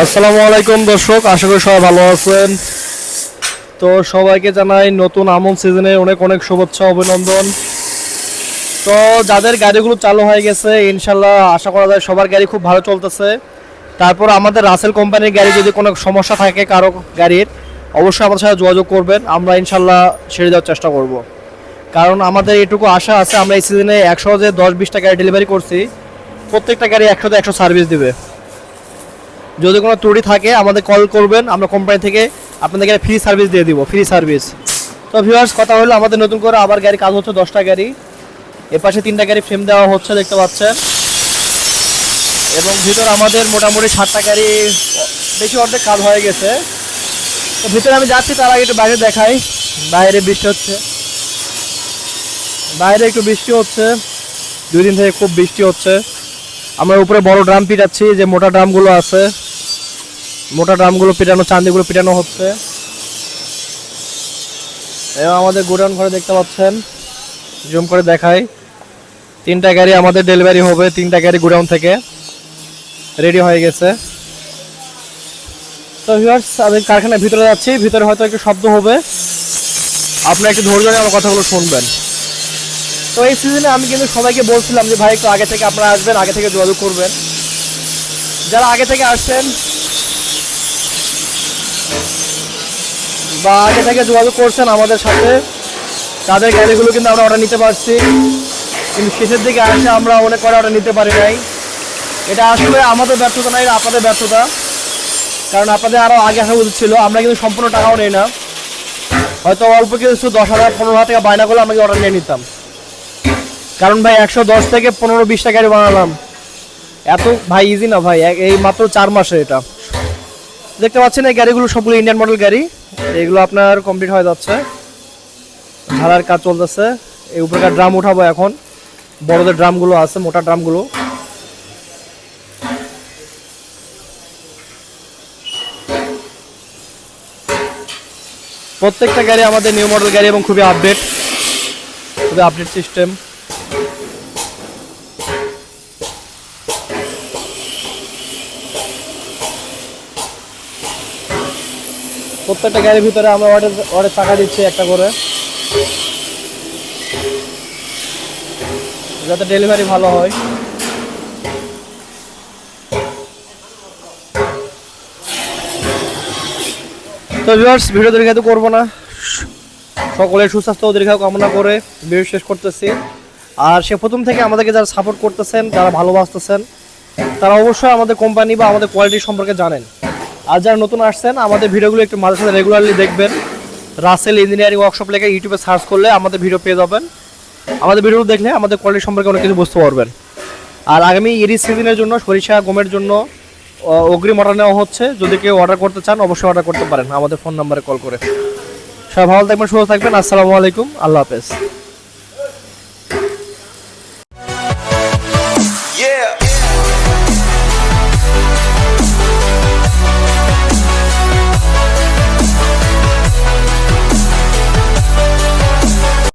আসসালামু আলাইকুম দর্শক, আশা করি সবাই ভালো আছেন। তো সবাইকে জানাই নতুন আমন সিজনে অনেক অনেক শুভেচ্ছা, অভিনন্দন। তো যাদের গাড়িগুলো চালু হয়ে গেছে ইনশাল্লাহ আশা করা যায় সবার গাড়ি খুব ভালো চলতেছে। তারপর আমাদের রাসেল কোম্পানির গাড়ি যদি কোনো সমস্যা থাকে কারও গাড়ির, অবশ্যই আমাদের সাথে যোগাযোগ করবেন। আমরা ইনশাল্লাহ সেরে দেওয়ার চেষ্টা করব। কারণ আমাদের এটুকু আশা আছে, আমরা এই সিজনে একশো যে দশ বিশটা গাড়ি ডেলিভারি করছি, প্রত্যেকটা গাড়ি একশোতে একশো সার্ভিস দিবে। যদি কোনো ত্রুটি থাকে, আমাদের কল করবেন, আমরা কোম্পানি থেকে আপনাদেরকে ফ্রি সার্ভিস দিয়ে দিব ফ্রি সার্ভিস তো ভিউয়ার্স কথা হলো আমাদের নতুন করে আবার গাড়ি কাজ হচ্ছে, দশটা গাড়ি। এ পাশে তিনটা গাড়ি ফ্রেম দেওয়া হচ্ছে, দেখতে পাচ্ছেন। এবং ভিতর আমাদের মোটামুটি সাতটা গাড়ি, বেশি অর্ধেক কাজ হয়ে গেছে। তো ভিতরে আমি যাচ্ছি, তার আগে একটু বাইরে দেখাই। বাইরে বৃষ্টি হচ্ছে। বাইরে একটু বৃষ্টি হচ্ছে। দুই দিন থেকে খুব বৃষ্টি হচ্ছে। আমরা উপরে বড় ড্রাম পিটাচ্ছি, যে মোটা ড্রামগুলো আছে। মোটা ড্রামগুলো পিটানো চান্দিগুলো পিটানো হচ্ছে। এবং আমাদের গোডাউন ঘরে দেখতে পাচ্ছেন, জুম করে দেখাই। তিনটা গাড়ি আমাদের ডেলিভারি হবে, তিনটা গাড়ি গোডাউন থেকে। রেডি হয়ে গেছে। তো ভিউয়ার্স আমি কারখানার ভিতরে যাচ্ছি, ভিতরে হয়তো একটু শব্দ হবে। আপনারা একটু ধৈর্য আমার কথাগুলো শুনবেন। তো এই সিজনে আমি কিন্তু সবাইকে বলছিলাম যে, ভাই, একটু আগে থেকে আপনারা আসবেন, আগে থেকে যোগাযোগ করবেন। যারা আগে থেকে আসছেন বা আগে থেকে যোগাযোগ করছেন আমাদের সাথে, তাদের গাড়িগুলো কিন্তু আমরা অর্ডার নিতে পারছি। কিন্তু শেষের দিকে আসে আমরা অনেক করে অর্ডার নিতে পারি নাই। এটা আসলে আমাদের ব্যর্থতা নাই আপনাদের ব্যর্থতা। কারণ আপনাদের আরও আগে আসা উচিত ছিল, আমরা কিন্তু সম্পূর্ণ টাকাও নেই না। হয়তো অল্প কিছু দশ হাজার, পনেরো হাজার টাকা বায়না করলে আমাকে অর্ডার নিয়ে নিতাম। কারণ ভাই, একশো দশ থেকে পনেরো বিশটা গাড়ি বানালাম। এত ভাই ইজি না ভাই, এই মাত্র চার মাসে এটা। দেখতে পাচ্ছেন এই গাড়িগুলো সবগুলো ইন্ডিয়ান মডেল গাড়ি। এগুলো আপনার কমপ্লিট হয়ে যাচ্ছে। ঢালার কাজ চলতেছে। এই উপরকার ড্রাম উঠাবো এখন। বড়দের ড্রামগুলো আছে, মোটা ড্রামগুলো প্রত্যেকটা গাড়ি আমাদের নিউ মডেল গাড়ি এবং খুবই আপডেট খুবই আপডেট সিস্টেম প্রত্যেকটা গাড়ির ভিতরে আমরা অর্ডার অর্ডার টাকা দিচ্ছি একটা করে। যাতে ডেলিভারি ভালো হয়। তো ভিউয়ার্স ভিডিও দীর্ঘায়িত করব না। সকলের সুস্বাস্থ্য ও দীর্ঘায়ু কামনা করে ভিডিও শেষ করতেছি। আর সে প্রথম থেকে আমাদেরকে যারা সাপোর্ট করতেছেন, যারা ভালোবাসতেছেন, তারা অবশ্যই আমাদের কোম্পানি বা আমাদের কোয়ালিটি সম্পর্কে জানেন। আর যারা নতুন আসছেন, আমাদের ভিডিওগুলো একটু মাঝে সাথে রেগুলারলি দেখবেন। রাসেল ইঞ্জিনিয়ারিং ওয়ার্কশপ লেখে ইউটিউবে সার্চ করলে আমাদের ভিডিও পেয়ে যাবেন। আমাদের ভিডিও দেখলে আমাদের কোয়ালিটি সম্পর্কে অনেক কিছু বুঝতে পারবেন। আর আগামী ইরি সিজনের জন্য সরিষা, গমের জন্য অগ্রিম অর্ডার নেওয়া হচ্ছে। যদি কেউ অর্ডার করতে চান, অবশ্যই অর্ডার করতে পারেন। আমাদের ফোন নাম্বারে কল করে। সবাই ভালো থাকবেন, সুস্থ থাকবেন। আসসালামু আলাইকুম। আল্লাহ হাফেজ।